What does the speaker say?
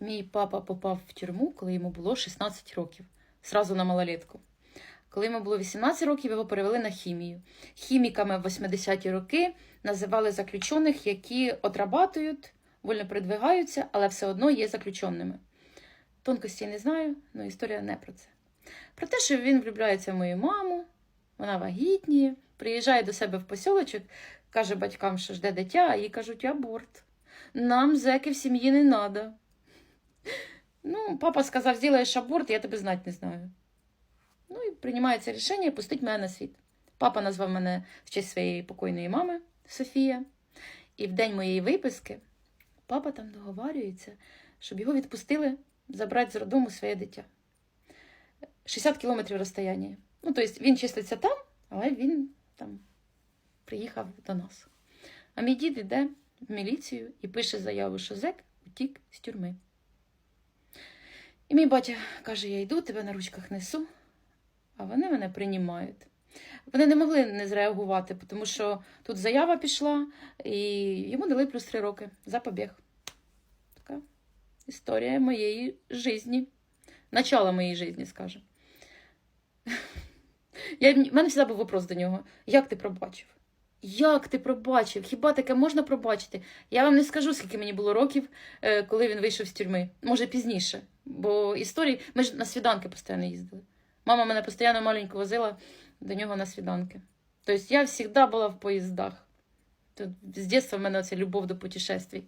Мій папа попав в тюрму, коли йому було 16 років, сразу на малолетку. Коли йому було 18 років, його перевели на хімію. Хіміками в 80-ті роки називали заключених, які отрабатують, вольно передвигаються, але все одно є заключеними. Тонкості не знаю, але історія не про це. Про те, що він влюбляється в мою маму, вона вагітніє, приїжджає до себе в посілочок, каже батькам, що жде дитя, а їй кажуть аборт. Нам зеки в сім'ї не треба. Ну, папа сказав, зробиш аборт, я тебе знати не знаю. Ну і приймається рішення пустити мене на світ. Папа назвав мене в честь своєї покойної мами Софія. І в день моєї виписки папа там договарюється, щоб його відпустили забрати з роддому своє дитя. 60 кілометрів розстояння. Ну, тобто він числиться там, але він там приїхав до нас. А мій дід йде в міліцію і пише заяву, що зек утік з тюрми. І мій батя каже: Я йду, тебе на ручках несу, а вони мене приймають. Вони не могли не зреагувати, тому що тут заява пішла, і йому дали плюс три роки за побіг. Така історія моєї житті. Начало моєї житті. Я, в мене завжди був вопрос до нього: як ти пробачив? Як ти пробачив? Хіба таке можна пробачити? Я вам не скажу, скільки мені було років, е, коли він вийшов з тюрми. Може, пізніше. Бо історії. Ми ж на свіданки постійно їздили. Мама мене постійно маленьку возила до нього на свіданки. Тобто я завжди була в поїздах. Тут з дитинства в мене оця любов до путешествий.